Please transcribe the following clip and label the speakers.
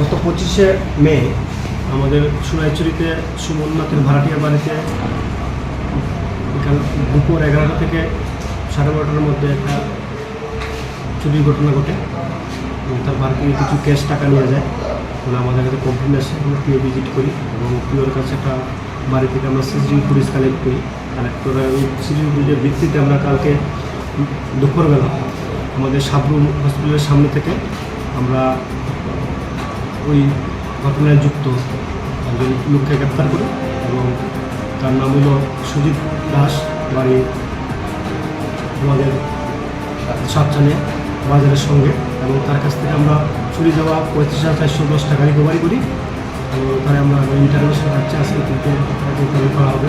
Speaker 1: গত পঁচিশে মে আমাদের সোনাইচুরিতে সুমননাথের ভাড়াটিয়া বাড়িতে বিকাল দুপুর এগারোটা থেকে সাড়ে বারোটার মধ্যে একটা চুরির ঘটনা ঘটে তার বাড়ি থেকে কিছু ক্যাশ টাকা নিয়ে যায়। বলে আমাদের কাছে কমপ্লেন আসে, আমরা পিও ভিজিট করি এবং পিওর কাছে একটা বাড়ি থেকে আমরা সিসিটিভি ফুটেজ কালেক্ট করি। কালেক্ট করে সিসিটিভি ফুটেজের ভিত্তিতে আমরা কালকে দুপুরবেলা আমাদের সাবরুম হসপিটালের সামনে থেকে আমরা ওই ঘটনায় যুক্ত একজন লোককে গ্রেপ্তার করি এবং তার নাম হলো সুজিত দাস বাড়ি আমাদের সাতচানে বাজারের সঙ্গে এবং তার কাছ থেকে আমরা চুরি যাওয়া পঁয়ত্রিশ হাজার চারশো দশ টাকা রিকভারি করি এবং তারা আমরা ইন্টারভিউ রাখছি আজকে কিন্তু করা হবে।